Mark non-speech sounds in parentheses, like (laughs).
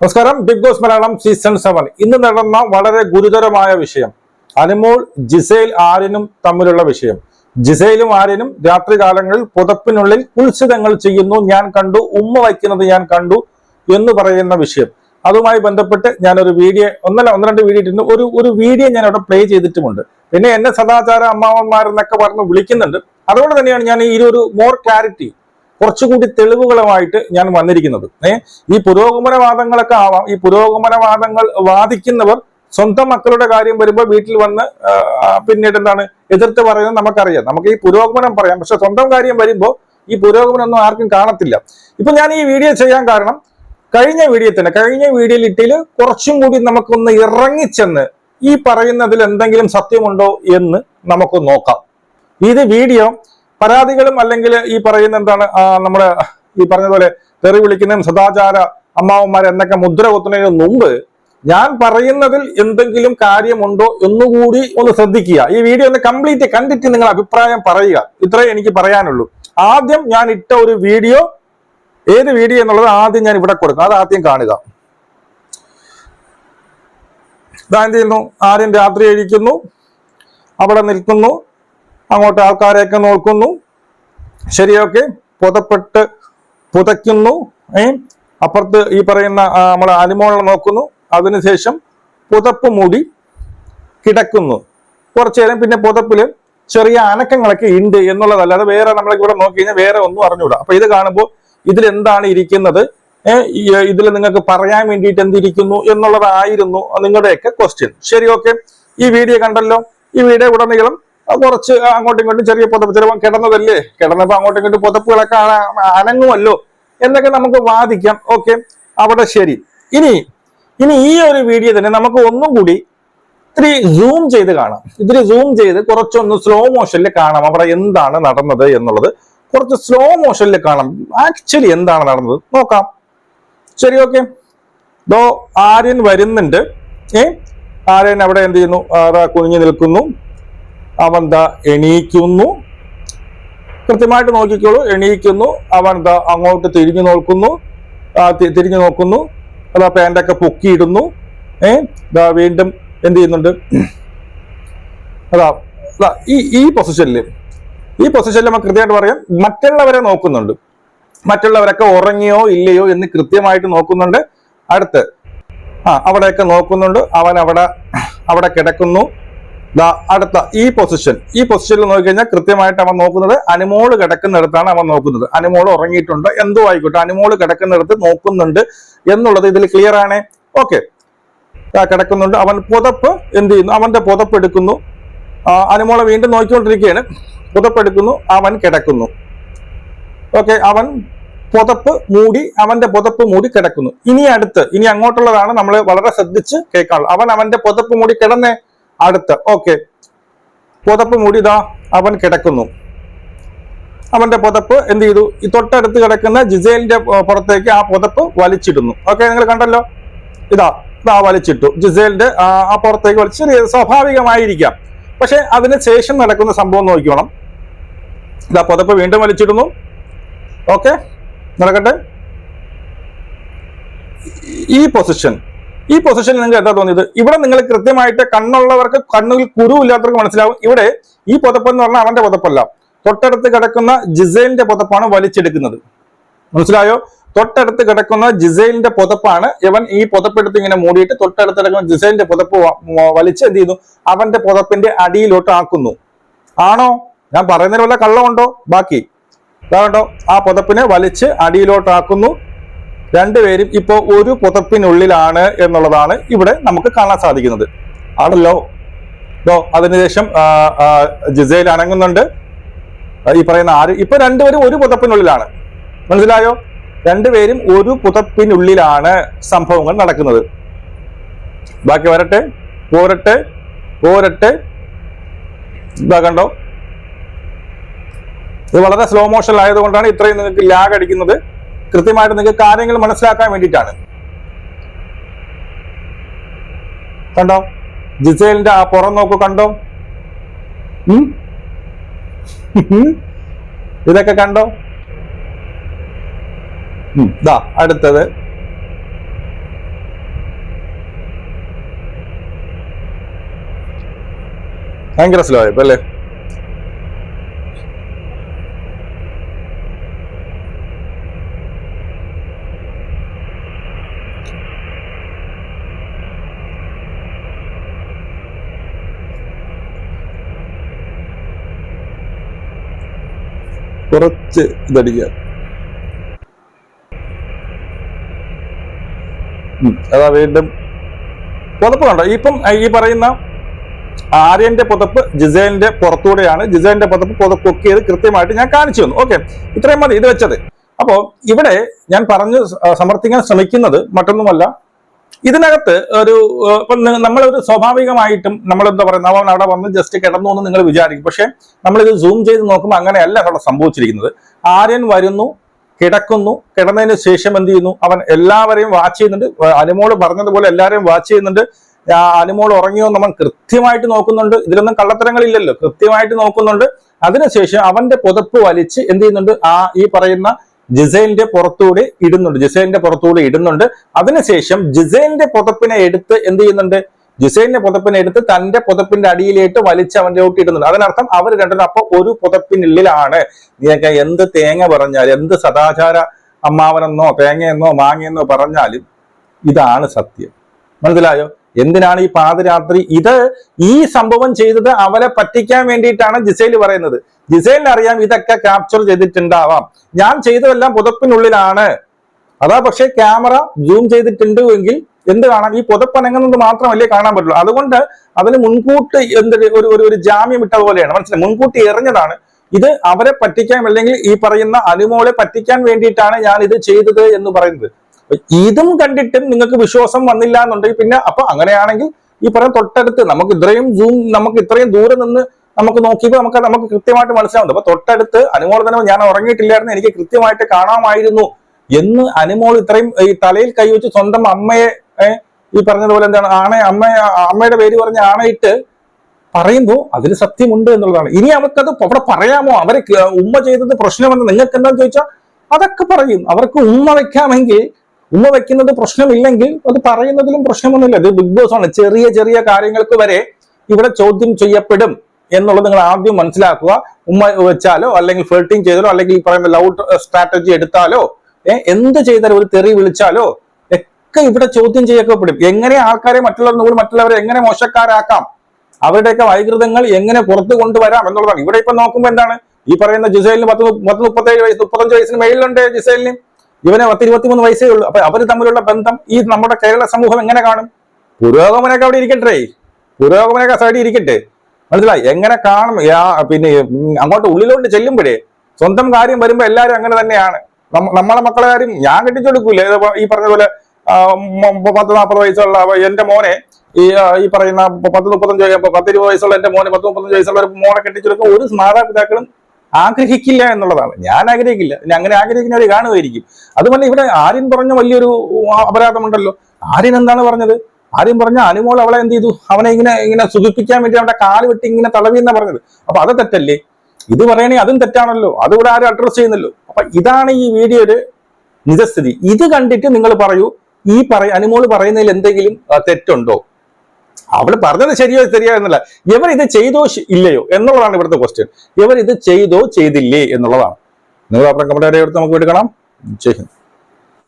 നമസ്കാരം. Big Boss Malayalam season seven. ഇന്ന് നടന്ന വളരെ ഗുരുതരമായ വിഷയം. അനുമോൾ ജിസൈൽ ആര്യനും തമ്മിലുള്ള വിഷയം. ജിസൈലും ആര്യനും രാത്രികാലങ്ങളിൽ പുതപ്പിനുള്ളിൽ ഉത്സവങ്ങൾ ചെയ്യുന്നു. ഞാൻ കണ്ടു ഉമ്മ വയ്ക്കുന്നത് ഞാൻ കണ്ടു എന്ന് പറയുന്ന വിഷയം. അതുമായി ബന്ധപ്പെട്ട് ഞാനൊരു വീഡിയോ ഒന്നല്ല ഒന്ന് രണ്ട് വീഡിയോ ഇട്ടിട്ടുണ്ട്. ഒരു ഒരു വീഡിയോ ഞാൻ അവിടെ പ്ലേ ചെയ്തിട്ടുമുണ്ട്. പിന്നെ എന്നെ സദാചാര അമ്മാവന്മാരെന്നൊക്കെ പറഞ്ഞ് വിളിക്കുന്നുണ്ട്. അതുകൊണ്ട് തന്നെയാണ് ഞാൻ ഈ ഒരു മോർ ക്ലാരിറ്റി കുറച്ചുകൂടി തെളിവുകളുമായിട്ട് ഞാൻ വന്നിരിക്കുന്നത്. ഏ ഈ പുരോഗമനവാദങ്ങളൊക്കെ ആവാം. ഈ പുരോഗമനവാദങ്ങൾ വാദിക്കുന്നവർ സ്വന്തം മക്കളുടെ കാര്യം വരുമ്പോൾ വീട്ടിൽ വന്ന് പിന്നീട് എന്താണ് എതിർത്ത് പറയുന്നത് നമുക്കറിയാം. നമുക്ക് ഈ പുരോഗമനം പറയാം. പക്ഷെ സ്വന്തം കാര്യം വരുമ്പോൾ ഈ പുരോഗമനം ഒന്നും ആർക്കും കാണത്തില്ല. ഇപ്പൊ ഞാൻ ഈ വീഡിയോ ചെയ്യാൻ കാരണം കഴിഞ്ഞ വീഡിയോ തന്നെ കഴിഞ്ഞ വീഡിയോയിൽ ഇട്ടിൽ കുറച്ചും കൂടി നമുക്കൊന്ന് ഇറങ്ങിച്ചെന്ന് ഈ പറയുന്നതിൽ എന്തെങ്കിലും സത്യമുണ്ടോ എന്ന് നമുക്ക് നോക്കാം. ഇത് വീഡിയോ പരാതികളും അല്ലെങ്കിൽ ഈ പറയുന്ന എന്താണ് നമ്മുടെ ഈ പറഞ്ഞതുപോലെ തെറി വിളിക്കുന്നതും സദാചാര അമ്മാവന്മാർ എന്നൊക്കെ മുദ്ര കുത്തുന്നതിന് മുമ്പ് ഞാൻ പറയുന്നതിൽ എന്തെങ്കിലും കാര്യമുണ്ടോ എന്നുകൂടി ഒന്ന് ശ്രദ്ധിക്കുക. ഈ വീഡിയോ ഒന്ന് കംപ്ലീറ്റ് കണ്ടിട്ട് നിങ്ങൾ അഭിപ്രായം പറയുക. ഇത്രേ എനിക്ക് പറയാനുള്ളൂ. ആദ്യം ഞാൻ ഇട്ട ഒരു വീഡിയോ ഏത് വീഡിയോ എന്നുള്ളത് ആദ്യം ഞാൻ ഇവിടെ കൊടുക്കും. അത് ആദ്യം കാണുക. ഇതാ എന്ത് ചെയ്യുന്നു? ആദ്യം രാത്രി എഴിക്കുന്നു അവിടെ നിൽക്കുന്നു. അങ്ങോട്ട് ആൾക്കാരെയൊക്കെ നോക്കുന്നു. ശരിയൊക്കെ പുതപ്പെട്ട് പുതയ്ക്കുന്നു. ഏ? അപ്പുറത്ത് ഈ പറയുന്ന നമ്മൾ അനിമോളെ നോക്കുന്നു. അതിനുശേഷം പുതപ്പ് മൂടി കിടക്കുന്നു. കുറച്ചു നേരം പിന്നെ പുതപ്പിൽ ചെറിയ അനക്കങ്ങളൊക്കെ ഉണ്ട് എന്നുള്ളതല്ലാതെ വേറെ നമ്മളെ ഇവിടെ നോക്കി കഴിഞ്ഞാൽ വേറെ ഒന്നും അറിഞ്ഞുകൂടാ അപ്പൊ ഇത് കാണുമ്പോൾ ഇതിൽ എന്താണ് ഇരിക്കുന്നത് ഇതിൽ നിങ്ങൾക്ക് പറയാൻ വേണ്ടിയിട്ട് എന്തിരിക്കുന്നു എന്നുള്ളതായിരുന്നു നിങ്ങളുടെയൊക്കെ ക്വസ്റ്റ്യൻ ശരി ഓക്കെ ഈ വീഡിയോ കണ്ടല്ലോ. ഈ വീഡിയോ ഉടനീളം കുറച്ച് അങ്ങോട്ടും ഇങ്ങോട്ടും ചെറിയ പുതപ്പ്. ചിലപ്പോൾ കിടന്നതല്ലേ? കിടന്നപ്പോൾ അങ്ങോട്ടും ഇങ്ങോട്ടും പുതപ്പുകളൊക്കെ അന- അനങ്ങുമല്ലോ? എന്നൊക്കെ നമുക്ക് വാദിക്കാം. ഓക്കെ. അവിടെ ശരി. ഇനി ഇനി ഈ ഒരു വീഡിയോ തന്നെ നമുക്ക് ഒന്നും കൂടി ഇത്തിരി സൂം ചെയ്ത് കാണാം. ഇത്തിരി സൂം ചെയ്ത് കുറച്ചൊന്ന് സ്ലോ മോഷനിൽ കാണാം അവിടെ എന്താണ് നടന്നത് എന്നുള്ളത്. കുറച്ച് സ്ലോ മോഷനിൽ കാണാം. ആക്ച്വലി എന്താണ് നടന്നത്? നോക്കാം. ശരി ഓക്കെ. ദോ ആര്യൻ വരുന്നുണ്ട്. ഏ? ആര്യൻ അവിടെ എന്ത് ചെയ്യുന്നു? അതാ കുനിഞ്ഞു നിൽക്കുന്നു. അവൻ ദ എണീക്കുന്നു. കൃത്യമായിട്ട് നോക്കിക്കോളൂ. എണീക്കുന്നു. അവൻ ദ അങ്ങോട്ട് തിരിഞ്ഞു നോക്കുന്നു. തിരിഞ്ഞു നോക്കുന്നു. അതാ പാന്റൊക്കെ പൊക്കിയിടുന്നു. ഏ ദാ വീണ്ടും എന്ത് ചെയ്യുന്നുണ്ട്? അതാ ഈ ഈ പൊസിഷനിൽ ഈ പൊസിഷനിൽ നമുക്ക് കൃത്യമായിട്ട് പറയാം. മറ്റുള്ളവരെ നോക്കുന്നുണ്ട്. മറ്റുള്ളവരൊക്കെ ഉറങ്ങിയോ ഇല്ലയോ എന്ന് കൃത്യമായിട്ട് നോക്കുന്നുണ്ട്. അടുത്ത് ആ അവിടെയൊക്കെ നോക്കുന്നുണ്ട്. അവൻ അവിടെ അവിടെ കിടക്കുന്നു. ദാ അടുത്ത ഈ പൊസിഷൻ ഈ പൊസിഷനിൽ നോക്കിക്കഴിഞ്ഞാൽ കൃത്യമായിട്ട് അവൻ നോക്കുന്നത് അനുമോൾ കിടക്കുന്നിടത്താണ് അവൻ നോക്കുന്നത്. അനുമോൾ ഉറങ്ങിയിട്ടുണ്ട് എന്തോ ആയിക്കോട്ടെ അനുമോൾ കിടക്കുന്നിടത്ത് നോക്കുന്നുണ്ട് എന്നുള്ളത് ഇതിൽ ക്ലിയർ ആണ്? ഓക്കെ കിടക്കുന്നുണ്ട്. അവൻ പുതപ്പ് എന്ത് ചെയ്യുന്നു? അവന്റെ പുതപ്പ് എടുക്കുന്നു. അനുമോൾ വീണ്ടും നോക്കിക്കൊണ്ടിരിക്കുകയാണ്. പുതപ്പ് എടുക്കുന്നു അവൻ കിടക്കുന്നു. ഓക്കെ അവൻ പുതപ്പ് മൂടി അവന്റെ പുതപ്പ് മൂടി കിടക്കുന്നു. ഇനി അടുത്ത് ഇനി അങ്ങോട്ടുള്ളതാണ് നമ്മൾ വളരെ ശ്രദ്ധിച്ച് കേൾക്കാനുള്ളത്. അവൻ അവന്റെ പുതപ്പ് മൂടി കിടന്നേ? അടുത്ത്. ഓക്കെ പുതപ്പ് മൂടിയതാ അവൻ കിടക്കുന്നു. അവന്റെ പുതപ്പ് എന്ത് ചെയ്തു? ഈ തൊട്ടടുത്ത് കിടക്കുന്ന ജിസേലിന്റെ പുറത്തേക്ക് ആ പുതപ്പ് വലിച്ചിടുന്നു. ഓക്കെ നിങ്ങൾ കണ്ടല്ലോ? ഇതാ ഇതാ വലിച്ചിട്ടു. ജിസേലിന്റെ ആ പുറത്തേക്ക് വലിച്ചു സ്വാഭാവികമായിരിക്കാം. പക്ഷെ അതിന് ശേഷം നടക്കുന്ന സംഭവം നോക്കിക്കോണം. ഇതാ പുതപ്പ് വീണ്ടും വലിച്ചിടുന്നു. ഓക്കെ നടക്കട്ടെ. ഈ പൊസിഷൻ ഈ പൊസിഷൻ നിങ്ങൾക്ക് എന്താ തോന്നിയത്? ഇവിടെ നിങ്ങൾ കൃത്യമായിട്ട് കണ്ണുള്ളവർക്ക് കണ്ണുകൾ കുരുവില്ലാത്തവർക്ക് മനസ്സിലാവും. ഇവിടെ ഈ പുതപ്പ് എന്ന് പറഞ്ഞാൽ അവന്റെ പുതപ്പല്ല. തൊട്ടടുത്ത് കിടക്കുന്ന ജിസൈലിന്റെ പുതപ്പാണ് വലിച്ചെടുക്കുന്നത്. മനസ്സിലായോ? തൊട്ടടുത്ത് കിടക്കുന്ന ജിസൈലിന്റെ പുതപ്പാണ് ഇവൻ ഈ പുതപ്പെടുത്ത് ഇങ്ങനെ മൂടിയിട്ട് തൊട്ടടുത്ത് കിടക്കുന്ന ജിസൈലിന്റെ പുതപ്പ് വലിച്ച് എന്ത് ചെയ്യുന്നു? അവന്റെ പുതപ്പിന്റെ അടിയിലോട്ട് ആക്കുന്നു. ആണോ? ഞാൻ പറയുന്നതിന് വല്ല കള്ളമുണ്ടോ? ബാക്കി. ഇതാണ്ടോ ആ പുതപ്പിനെ വലിച്ച് അടിയിലോട്ടാക്കുന്നു രണ്ടുപേരും ഇപ്പോൾ ഒരു പുതപ്പിനുള്ളിലാണ് എന്നുള്ളതാണ് ഇവിടെ നമുക്ക് കാണാൻ സാധിക്കുന്നത്. ആണല്ലോ? ദോ അതിനുശേഷം ജിസയിൽ അനങ്ങുന്നുണ്ട്. ഈ പറയുന്ന ആര്? ഇപ്പൊ രണ്ടുപേരും ഒരു പുതപ്പിനുള്ളിലാണ്. മനസ്സിലായോ? രണ്ടുപേരും ഒരു പുതപ്പിനുള്ളിലാണ് സംഭവങ്ങൾ നടക്കുന്നത്. ബാക്കി വരട്ടെ പോരട്ടെ പോരട്ടെ. ഇതാ കണ്ടോ? ഇത് വളരെ സ്ലോ മോഷൻ ആയതുകൊണ്ടാണ് ഇത്രയും നിങ്ങൾക്ക് ലാഗ് അടിക്കുന്നത് കൃത്യമായിട്ട് നിങ്ങൾക്ക് കാര്യങ്ങൾ മനസ്സിലാക്കാൻ വേണ്ടിയിട്ടാണ്. കണ്ടോ? ജിസേലിന്റെ ആ പുറം നോക്കു കണ്ടോ? (laughs) ഇതൊക്കെ കണ്ടോ? ദാ അടുത്തത്. ഭയങ്കര സ്ലോ ആയപ്പോ അല്ലേ? കുറച്ച് ഇതടിക്കുക. ഉം, അതാ വീണ്ടും പുതപ്പ് കണ്ടോ? ഇപ്പം ഈ പറയുന്ന ആര്യന്റെ പുതപ്പ് ജിസേലിന്റെ പുറത്തൂടെയാണ്. ജിസേലിന്റെ പുതപ്പ് പുതപ്പ് പൊക്കിയത് കൃത്യമായിട്ട് ഞാൻ കാണിച്ചു തന്നു. ഓക്കെ ഇത്രയും മതി ഇത് വെച്ചത്. അപ്പോ ഇവിടെ ഞാൻ പറഞ്ഞു സമർത്ഥിക്കാൻ ശ്രമിക്കുന്നത് മറ്റൊന്നുമല്ല. ഇതിനകത്ത് ഒരു നമ്മളൊരു സ്വാഭാവികമായിട്ടും നമ്മൾ എന്താ പറയുക അവൻ അവിടെ വന്ന് ജസ്റ്റ് കിടന്നു എന്ന് നിങ്ങൾ വിചാരിക്കും. പക്ഷെ നമ്മളിത് സൂം ചെയ്ത് നോക്കുമ്പോൾ അങ്ങനെയല്ല അവിടെ സംഭവിച്ചിരിക്കുന്നത്. ആര്യൻ വരുന്നു കിടക്കുന്നു കിടന്നതിന് ശേഷം എന്ത് ചെയ്യുന്നു? അവൻ എല്ലാവരെയും വാച്ച് ചെയ്യുന്നുണ്ട്. അനുമോൾ പറഞ്ഞതുപോലെ എല്ലാവരെയും വാച്ച് ചെയ്യുന്നുണ്ട്. അനുമോൾ ഉറങ്ങിയോ നമ്മൾ കൃത്യമായിട്ട് നോക്കുന്നുണ്ട്. ഇതിലൊന്നും കള്ളത്തരങ്ങളില്ലല്ലോ. കൃത്യമായിട്ട് നോക്കുന്നുണ്ട്. അതിനുശേഷം അവന്റെ പുതപ്പ് വലിച്ച് എന്ത് ചെയ്യുന്നുണ്ട്? ആ ഈ പറയുന്ന ജിസൈലിന്റെ പുറത്തുകൂടി ഇടുന്നുണ്ട്. ജിസൈലിന്റെ പുറത്തുകൂടി ഇടുന്നുണ്ട്. അതിനുശേഷം ജിസൈലിന്റെ പുതപ്പിനെ എടുത്ത് എന്ത് ചെയ്യുന്നുണ്ട്? ജിസൈലിന്റെ പുതപ്പിനെ എടുത്ത് തന്റെ പുതപ്പിന്റെ അടിയിലേക്ക് വലിച്ച് അവന്റെ ഒട്ടി ഇടുന്നുണ്ട്. അതിനർത്ഥം അവർ രണ്ടും അപ്പൊ ഒരു പുതപ്പിനുള്ളിലാണ്. നീയൊക്കെ എന്ത് തേങ്ങ പറഞ്ഞാലും എന്ത് സദാചാര അമ്മാവനെന്നോ തേങ്ങയെന്നോ മാങ്ങയെന്നോ പറഞ്ഞാലും ഇതാണ് സത്യം. മനസ്സിലായോ? എന്തിനാണ് ഈ പാതിരാത്രി ഇത് ഈ സംഭവം ചെയ്തത് അവരെ പറ്റിക്കാൻ വേണ്ടിയിട്ടാണ് ജിസൈൽ പറയുന്നത്. ജിസൈലിന് അറിയാം ഇതൊക്കെ ക്യാപ്ചർ ചെയ്തിട്ടുണ്ടാവാം. ഞാൻ ചെയ്തതെല്ലാം പുതപ്പിനുള്ളിലാണ്. അതാ പക്ഷേ ക്യാമറ ജൂം ചെയ്തിട്ടുണ്ട് എങ്കിൽ എന്ത് കാണാം? ഈ പുതപ്പനങ്ങുന്നത് മാത്രമല്ലേ കാണാൻ പറ്റുള്ളൂ. അതുകൊണ്ട് അതിന് മുൻകൂട്ടി എന്ത് ഒരു ഒരു ജാമ്യം ഇട്ട പോലെയാണ്. മനസ്സിലായി? മുൻകൂട്ടി എറിഞ്ഞതാണ്. ഇത് അവരെ പറ്റിക്കാൻ അല്ലെങ്കിൽ ഈ പറയുന്ന അനുമോളെ പറ്റിക്കാൻ വേണ്ടിയിട്ടാണ് ഞാൻ ഇത് ചെയ്തത് എന്ന് പറയുന്നത്. ഇതും കണ്ടിട്ടും നിങ്ങൾക്ക് വിശ്വാസം വന്നില്ല എന്നുണ്ടെങ്കിൽ പിന്നെ അപ്പൊ അങ്ങനെയാണെങ്കിൽ ഈ പറയുന്ന തൊട്ടടുത്ത് നമുക്ക് ഇത്രയും സൂം നമുക്ക് ഇത്രയും ദൂരെ നിന്ന് നമുക്ക് നോക്കിയപ്പോൾ നമുക്ക് നമുക്ക് കൃത്യമായിട്ട് മനസ്സിലാവുന്നത് അപ്പൊ തൊട്ടടുത്ത് അനുമോൾ തന്നെ ഞാൻ ഉറങ്ങിയിട്ടില്ലായിരുന്നു എനിക്ക് കൃത്യമായിട്ട് കാണാമായിരുന്നു എന്ന് അനുമോൾ ഇത്രയും ഈ തലയിൽ കൈവച്ച് സ്വന്തം അമ്മയെ ഈ പറഞ്ഞതുപോലെ എന്താണ് ആണ അമ്മ അമ്മയുടെ പേര് പറഞ്ഞ ആണയിട്ട് പറയുമ്പോൾ അതിൽ സത്യമുണ്ട് എന്നുള്ളതാണ്. ഇനി അവർക്കത് അവിടെ പറയാമോ? അവരെ ഉമ്മ ചെയ്തത് പ്രശ്നമെന്ന് നിങ്ങൾക്ക് എന്താണെന്ന് ചോദിച്ചാൽ അതൊക്കെ പറയും. അവർക്ക് ഉമ്മ വെക്കാമെങ്കിൽ ഉമ്മ വെക്കുന്നത് പ്രശ്നമില്ലെങ്കിൽ അത് പറയുന്നതിലും പ്രശ്നമൊന്നുമില്ല. ഇത് ബിഗ് ബോസ് ആണ്. ചെറിയ ചെറിയ കാര്യങ്ങൾക്ക് വരെ ഇവിടെ ചോദ്യം ചെയ്യപ്പെടും എന്നുള്ളത് നിങ്ങൾ ആദ്യം മനസ്സിലാക്കുക. ഉമ്മ വെച്ചാലോ അല്ലെങ്കിൽ ഫ്ലർട്ടിങ് ചെയ്താലോ അല്ലെങ്കിൽ പറയുന്ന ലൗഡ് സ്ട്രാറ്റജി എടുത്താലോ എന്ത് ചെയ്താലും ഒരു തെറി വിളിച്ചാലോ ഒക്കെ ഇവിടെ ചോദ്യം ചെയ്യപ്പെടും. എങ്ങനെ ആൾക്കാരെ മറ്റുള്ളവർ കൂടി മറ്റുള്ളവരെ എങ്ങനെ മോശക്കാരാക്കാം? അവരുടെയൊക്കെ വൈകൃതങ്ങൾ എങ്ങനെ പുറത്തു കൊണ്ടുവരാം എന്നുള്ളതാണ്. ഇവിടെ ഇപ്പൊ നോക്കുമ്പോൾ എന്താണ്? ഈ പറയുന്ന ജിസൈലിന് പത്ത് പത്ത് മുപ്പത്തേഴ് വയസ്സ് മുപ്പത്തഞ്ച് വയസ്സിന് മേളിലുണ്ട് ജിസൈലിന്. ഇവന് പത്ത് ഇരുപത്തിമൂന്ന് വയസ്സേ ഉള്ളൂ. അപ്പൊ അവർ തമ്മിലുള്ള ബന്ധം ഈ നമ്മുടെ കേരള സമൂഹം എങ്ങനെ കാണും? പുരോഗമനൊക്കെ അവിടെ ഇരിക്കട്ടെ. പുരോഗമനൊക്കെ സൈഡിൽ ഇരിക്കട്ടെ. മനസ്സിലായി? എങ്ങനെ കാണും? പിന്നെ അങ്ങോട്ട് ഉള്ളിലോട്ട് ചെല്ലുമ്പോഴേ സ്വന്തം കാര്യം വരുമ്പോ എല്ലാരും അങ്ങനെ തന്നെയാണ്. നമ്മളെ മക്കളെ കാര്യം ഞാൻ കെട്ടിച്ചെടുക്കൂലേ ഈ പറഞ്ഞ പോലെ പത്ത് നാൽപ്പത് വയസ്സുള്ള എന്റെ മോനെ ഈ ഈ പറയുന്ന പത്ത് മുപ്പത്തഞ്ച് പത്തിരുപത് വയസ്സുള്ള എന്റെ മോനെ പത്ത് മുപ്പത്തഞ്ച് വയസ്സുള്ള മോനെ കെട്ടിച്ചെടുക്കും ഒരു മാതാപിതാക്കളും ആഗ്രഹിക്കില്ല എന്നുള്ളതാണ്. ഞാൻ ആഗ്രഹിക്കില്ല. ഇനി അങ്ങനെ ആഗ്രഹിക്കുന്നവർ കാണുമായിരിക്കും. അതുമല്ല ഇവിടെ ആര്യൻ പറഞ്ഞ വലിയൊരു അപരാധമുണ്ടല്ലോ. ആര്യൻ എന്താണ് പറഞ്ഞത്? ആര്യൻ പറഞ്ഞ അനുമോൾ അവളെ എന്ത് ചെയ്തു? അവനെ ഇങ്ങനെ ഇങ്ങനെ സുഖിപ്പിക്കാൻ വേണ്ടി അവന്റെ കാൽ വെട്ടി ഇങ്ങനെ തളവി എന്നാ പറഞ്ഞത്. അപ്പൊ അത് തെറ്റല്ലേ? ഇത് പറയണേ അതും തെറ്റാണല്ലോ. അതിവിടെ ആരും അഡ്രസ് ചെയ്യുന്നല്ലോ അപ്പൊ ഇതാണ് ഈ വീഡിയോയുടെ നിജസ്ഥിതി. ഇത് കണ്ടിട്ട് നിങ്ങൾ പറയൂ. ഈ പറയ അനുമോൾ പറയുന്നതിൽ എന്തെങ്കിലും തെറ്റുണ്ടോ? അവൾ പറഞ്ഞത് ശരിയോ ശരിയോ എന്നല്ല. ഇവർ ഇത് ചെയ്തോ ഇല്ലയോ എന്നുള്ളതാണ് ഇവിടുത്തെ ക്വസ്റ്റ്യൻ ഇവർ ഇത് ചെയ്തോ ചെയ്തില്ലേ എന്നുള്ളതാണ്. നിങ്ങൾ അപ്പുറം കമന്റ് നമുക്ക് എടുക്കണം. ചെയ്യും